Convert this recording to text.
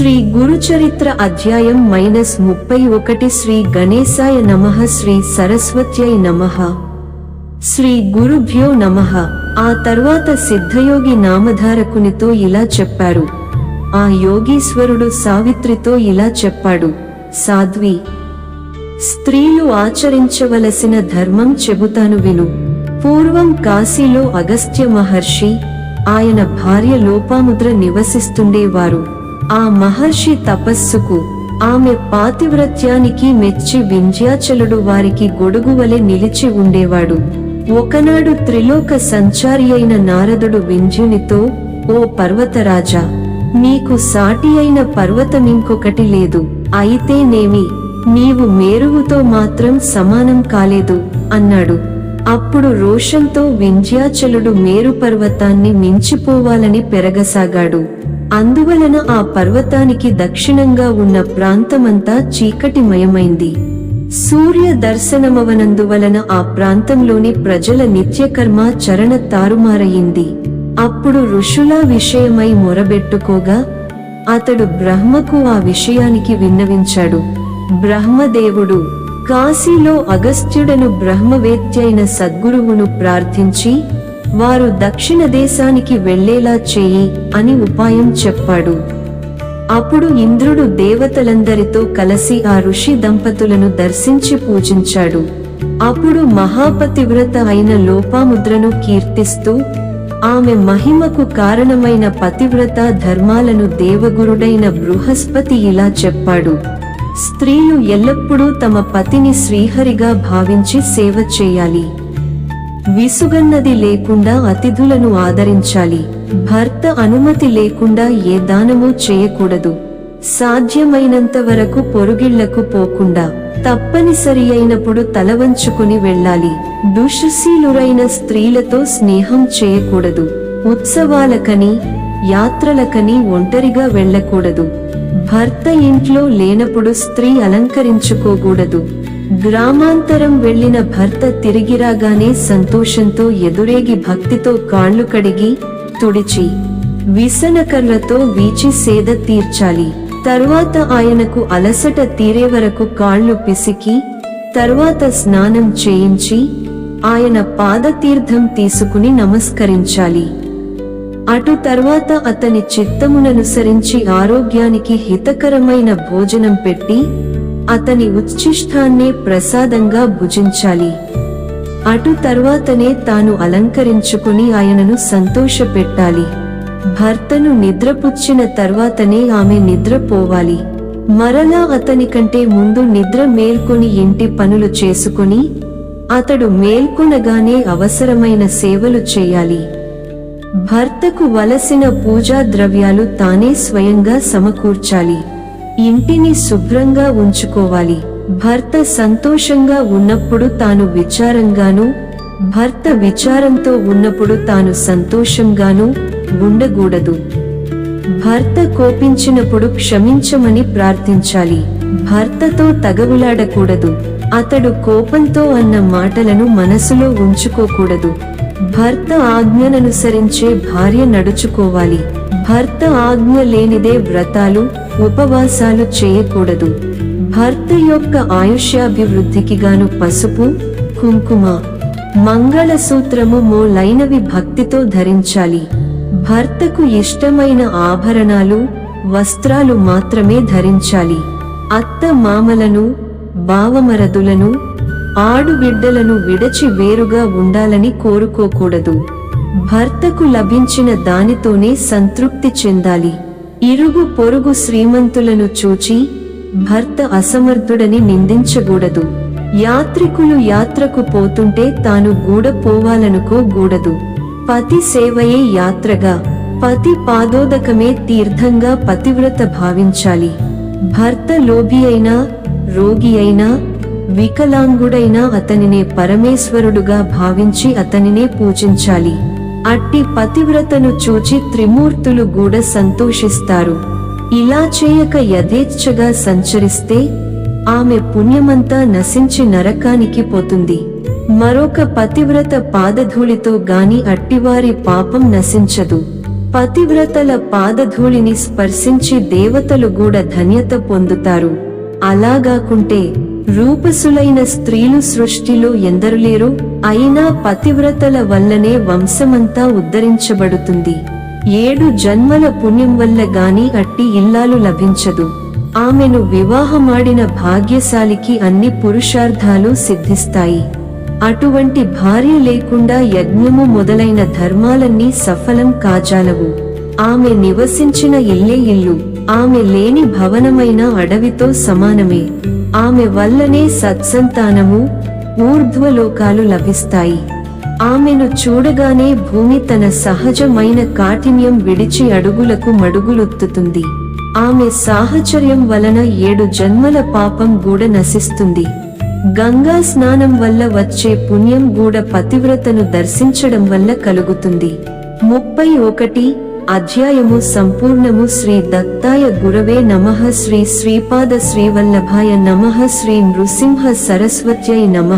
శ్రీ గురుచరిత్ర అధ్యాయం మైనస్ ముప్పై ఒకటి శ్రీ గణేశాయ నమః శ్రీ సరస్వత్యై నమః. శ్రీ గురుభ్యో నమః. ఆ తర్వాత సిద్ధయోగి నామధారకునితో ఇలా చెప్పారు. ఆ యోగీశ్వరుడు సావిత్రితో ఇలా చెప్పాడు. సాధ్వి స్త్రీలు ఆచరించవలసిన ధర్మం చెబుతాను విను. పూర్వం కాశీలో అగస్త్య మహర్షి ఆయన భార్య లోపాముద్ర నివసిస్తుండేవారు. ఆ మహర్షి తపస్సుకు ఆమె పాతివ్రత్యానికి మెచ్చి వింధ్యాచలుడు వారికి గొడుగువలె నిలిచి ఉండేవాడు. ఒకనాడు త్రిలోక సంచారి అయిన నారదుడు వింధ్యునితో ఓ పర్వతరాజా నీకు సాటి అయిన పర్వతమింకొకటి లేదు. అయితేనేమి నీవు మేరువుతో మాత్రం సమానం కాలేదు అన్నాడు. అప్పుడు రోషంతో వింధ్యాచలుడు మేరు పర్వతాన్ని మించిపోవాలని పెరగసాగాడు. అందువలన ఆ పర్వతానికి దక్షిణంగా ఉన్న ప్రాంతమంతా చీకటిమయమైంది. సూర్య దర్శనమవనందువలన ఆ ప్రాంతంలోని ప్రజల నిత్యకర్మ చరణ తారుమారయింది అప్పుడు ఋషుల విషయమై మొరబెట్టుకోగా అతడు బ్రహ్మకు ఆ విషయానికి విన్నవించాడు. బ్రహ్మదేవుడు కాశీలో అగస్త్యుడను బ్రహ్మవేత్యైన సద్గురువును ప్రార్థించి వారు దక్షిణ దేశానికి వెళ్ళేలా చేయి అని ఉపాయం చెప్పాడు. అప్పుడు ఇంద్రుడు దేవతలందరితో కలిసి ఆ ఋషి దంపతులను దర్శించి పూజించాడు. అప్పుడు మహాపతివ్రత అయిన లోపాముద్రను కీర్తిస్తూ ఆమె మహిమకు కారణమైన పతివ్రత ధర్మాలను దేవగురుడైన బృహస్పతి ఇలా చెప్పాడు. స్త్రీలు ఎల్లప్పుడూ తమ పతిని శ్రీహరిగా భావించి సేవ చేయాలి. విసుగన్నది లేకుండా అతిథులను ఆదరించాలి. భర్త అనుమతి లేకుండా ఏ దానము చేయకూడదు. సాధ్యమైనంత వరకు పొరుగిళ్ళకు పోకుండా తప్పనిసరి అయినప్పుడు తలవంచుకుని వెళ్ళాలి. దుషశీలురైన స్త్రీలతో స్నేహం చేయకూడదు. ఉత్సవాలకని యాత్రలకని ఒంటరిగా వెళ్ళకూడదు. భర్త ఇంట్లో లేనప్పుడు స్త్రీ అలంకరించుకోకూడదు. గ్రామాంతరం వెళ్ళిన భర్త తిరిగిరాగానే సంతోషంతో ఎదురేగి భక్తితో కాళ్ళు కడిగి తుడిచి విసనకర్రతో వీచి సేద తీర్చాలి. తరువాత ఆయనకు అలసట తీరే వరకు కాళ్ళు పిసికి తరువాత స్నానం చేయించి ఆయన పాదతీర్థం తీసుకుని నమస్కరించాలి. అటు తర్వాత అతని చిత్తముననుసరించి ఆరోగ్యానికి హితకరమైన భోజనం పెట్టి అతని ఉచ్ఛిష్టాన్నే ప్రసాదంగా భుజించాలి. అటు తర్వాతనే తాను అలంకరించుకుని ఆయనను సంతోషపెట్టాలి. భర్తను నిద్రపుచ్చిన తర్వాతనే ఆమె నిద్రపోవాలి. మరలా అతని కంటే ముందు నిద్ర మేల్కొని ఇంటి పనులు చేసుకుని అతడు మేల్కొనగానే అవసరమైన సేవలు చేయాలి. భర్తకు వలసిన పూజా ద్రవ్యాలు తానే స్వయంగా సమకూర్చాలి. ఇంటిని శుభ్రంగా ఉంచుకోవాలి. భర్త సంతోషంగా ఉన్నప్పుడు తాను విచారంగాను భర్త విచారంతో ఉన్నప్పుడు తాను సంతోషంగాను ఉండకూడదు. భర్త కోపించినప్పుడు క్షమించమని ప్రార్థించాలి. భర్తతో తగవులాడకూడదు. అతడు కోపంతో అన్న మాటలను మనసులో ఉంచుకోకూడదు. భర్త ఆజ్ఞననుసరించే భార్య నడుచుకోవాలి. భర్త ఆజ్ఞ లేనిదే వ్రతాలు ఉపవాసాలు చేయకూడదు. భర్త యొక్క ఆయుష్యాభివృద్ధికి గాను పసుపు కుంకుమ మంగళసూత్రము మొలైనవి భక్తితో ధరించాలి. భర్తకు ఇష్టమైన ఆభరణాలు వస్త్రాలు మాత్రమే ధరించాలి. అత్త మామలను బావమరదులను ఆడుబిడ్డలను విడచి వేరుగా ఉండాలని కోరుకోకూడదు. భర్తకు లభించిన దానితోనే సంతృప్తి చెందాలి. ఇరుగు పొరుగు శ్రీమంతులను చూచి భర్త అసమర్థుడని నిందించకూడదు. యాత్రికులు యాత్రకు పోతుంటే తాను గూడపోవాలనుకోకూడదు పతి సేవయే యాత్రగా పతి పాదోదకమే తీర్థంగా పతివ్రత భావించాలి. భర్త లోభి అయినా రోగి అయినా వికలాంగుడైనా అతనినే పరమేశ్వరుడుగా భావించి అతనినే పూజించాలి. అట్టి పతివ్రతను చూచి త్రిమూర్తులు కూడా సంతోషిస్తారు. ఇలా చేయక యథేచ్ఛగా సంచరిస్తే ఆమె పుణ్యమంతా నశించి నరకానికి పోతుంది. మరొక పతివ్రత పాదధూళితో గాని అట్టివారి పాపం నశించదు. పతివ్రతల పాదధూళిని స్పర్శించి దేవతలు కూడా ధన్యత పొందుతారు. అలాగాకుంటే రూపసులైన స్త్రీలు సృష్టిలో ఎందరు లేరు అయినా పతివ్రతల వల్లనే వంశమంతా ఉద్ధరించబడుతుంది. ఏడు జన్మల పుణ్యం వల్ల గాని అట్టి ఇల్లాలు లభించదు. ఆమెను వివాహమాడిన భాగ్యశాలికి అన్ని పురుషార్థాలు సిద్ధిస్తాయి. అటువంటి భార్య లేకుండా యజ్ఞము మొదలైన ధర్మాలన్నీ సఫలం కాజాలవు. ఆమె నివసించిన ఇల్లే ఇల్లు. ఆమె లేని భవనమైన అడవితో సమానమే. ఆమె వల్లనే సత్సంతానము ఊర్ధ్వలోకాలు లభిస్తాయి. ఆమెను చూడగానే భూమి తన సహజమైన కాఠిన్యం విడిచి అడుగులకు మడుగులొత్తుతుంది. ఆమె సాహచర్యం వలన ఏడు జన్మల పాపం గూడ నశిస్తుంది. గంగా స్నానం వల్ల వచ్చే పుణ్యం గూడ పతివ్రతను దర్శించడం వల్ల కలుగుతుంది. ముప్పై ఒకటి అధ్యాయము సంపూర్ణము శ్రీ దత్తాయ గురవే నమ శ్రీ శ్రీపాద శ్రీవల్లభాయ నమ శ్రీ నృసింహ సరస్వత్యై నమ.